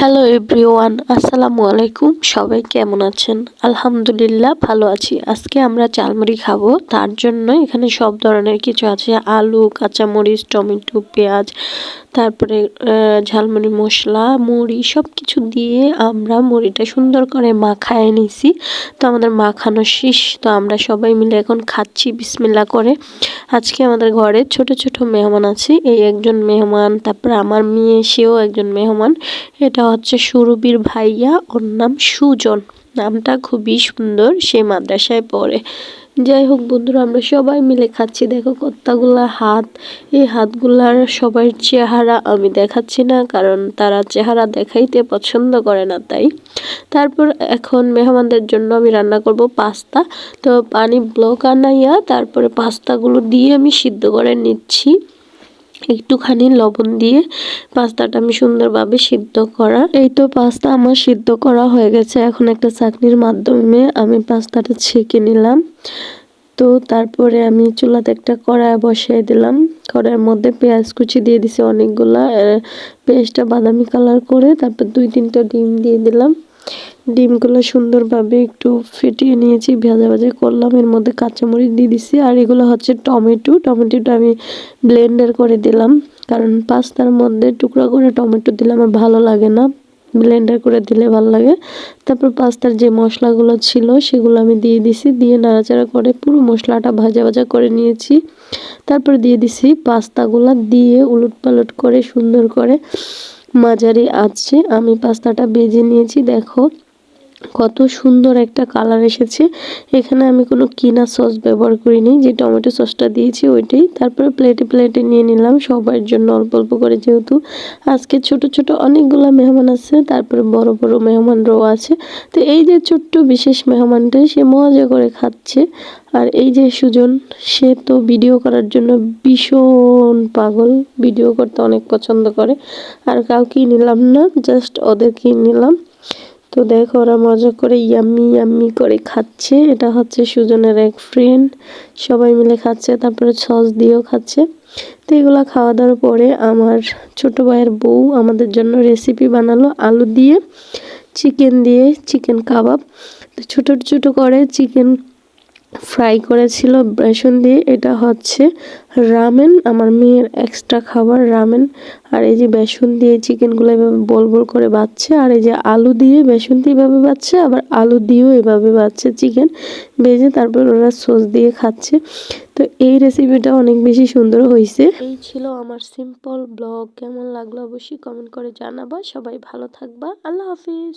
Hello everyone আসসালামু আলাইকুম সবাই কেমন আছেন? আলহামদুলিল্লাহ, ভালো আছি। আজকে আমরা চালমুড়ি খাব। তার জন্য এখানে সব ধরনের কিছু আছে। আলু, কাঁচামরিচ, টমেটো, পেঁয়াজ, তারপরে ঝালমুড়ি, মশলা, মুড়ি সব কিছু দিয়ে আমরা মুড়িটা সুন্দর করে মাখায় নিছি। তো আমাদের মাখানো শেষ। তো আমরা সবাই মিলে এখন খাচ্ছি। বিসমিল্লা করে। আজকে আমাদের ঘরে ছোট ছোট মেহমান আছে। এই একজন মেহমান, তারপরে আমার মেয়ে, সেও একজন মেহমান। এটা হচ্ছে সুরবির ভাইয়া, ওর নাম সুজন। নামটা খুবই সুন্দর, সে মাদ্রাসায় পড়ে। যাই হোক বন্ধুরা, আমরা সবাই মিলে খাচ্ছি। দেখো কত্তাগুলা হাত। এই হাতগুলার সবার চেহারা আমি দেখাচ্ছি না, কারণ তারা চেহারা দেখাইতে পছন্দ করে না, তাই। তারপর এখন মেহমানদের জন্য আমি রান্না করব পাস্তা। তো পানি ব্লক আনাইয়া তারপরে পাস্তাগুলো দিয়ে আমি সিদ্ধ করে নিচ্ছি। একটুখানি লবণ দিয়ে পাস্তাটা আমি সুন্দরভাবে সিদ্ধ করা। এই তো পাস্তা আমার সিদ্ধ করা হয়ে গেছে। এখন একটা চাকনির মাধ্যমে আমি পাস্তাটা ছেঁকে নিলাম। তো তারপরে আমি চুলাতে একটা কড়াই বসিয়ে দিলাম। কড়াইয়ের মধ্যে পেঁয়াজ কুচি দিয়ে দিছি অনেকগুলা। পেঁয়াজটা বাদামি কালার করে তারপর দুই তিনটা ডিম দিয়ে দিলাম। ডিমগুলো সুন্দরভাবে একটু ফেটিয়ে নিয়েছি, ভেজা ভাজা করলাম। এর মধ্যে কাঁচামরিচ দিয়ে দিছি আর এগুলো হচ্ছে টমেটো। টমেটোটা আমি ব্লেন্ডার করে দিলাম, কারণ পাস্তার মধ্যে টুকরা করে টমেটো দিলে আমার ভালো লাগে না। ব্লেন্ডার করে দিলে ভালো লাগে। তারপর পাস্তার যে মশলাগুলো ছিল সেগুলো আমি দিয়ে দিছি, দিয়ে নাড়াচাড়া করে পুরো মশলাটা ভাজা ভাজা করে নিয়েছি। তারপর দিয়ে দিছি পাস্তাগুলো, দিয়ে উলট পালট করে সুন্দর করে মাঝারি আছে আমি পাস্তাটা বেজে নিয়েছি। দেখো কত সুন্দর একটা কালার এসেছে। এখানে আমি কোনো কিনা সস ব্যবহার করিনি, যে টমেটো সসটা দিয়েছি ওইটাই। তারপরে প্লেটে প্লেটে নিয়ে নিলাম সবার জন্য অল্প অল্প করে যেহেতু। আজকে ছোট ছোট অনেকগুলো মেহমান আছে, তারপরে বড় বড় মেহমানরাও আছে। তো এই যে ছোট্ট বিশেষ মেহমানটা সে মজা করে খাচ্ছে। আর এই যে সুজন, সে তো ভিডিও করার জন্য ভীষণ পাগল। ভিডিও করতে অনেক পছন্দ করে। আর কাউকেই নিলাম না জাস্ট ওদেরকেই নিলাম। তো দেখো ওরা মজা করে ইয়াম্মি ইয়াম্মি করে খাচ্ছে। এটা হচ্ছে সুজনের এক ফ্রেন্ড সবাই মিলে খাচ্ছে, তারপরে সস দিয়েও খাচ্ছে। তো এগুলো খাওয়া দাওয়ার পরে আমার ছোট ভাইয়ের বউ আমাদের জন্য রেসিপি বানালো আলু দিয়ে চিকেন দিয়ে চিকেন কাবাব তো ছোটো ছোটো করে চিকেন ফ্রাই করেছিল বেসন দিয়ে। এটা হচ্ছে রামেন, আমার মেয়ের এক্সট্রা খাবার রামেন। আর এই যে বেসন দিয়ে চিকেনগুলো এভাবে বল বল করে বাচ্ছে, আর এই যে আলু দিয়ে বেসন দিয়ে এভাবে বাচ্ছে, আবার আলু দিয়েও এভাবে বাচ্ছে চিকেন। ভেজে তারপর ওরা সস দিয়ে খাচ্ছে। তো এই রেসিপিটা অনেক বেশি সুন্দর হয়েছে এই ছিল আমার সিম্পল ব্লগ কেমন লাগল অবশ্যই কমেন্ট করে জানাবা। সবাই ভালো থাকবা। আল্লাহ হাফিজ।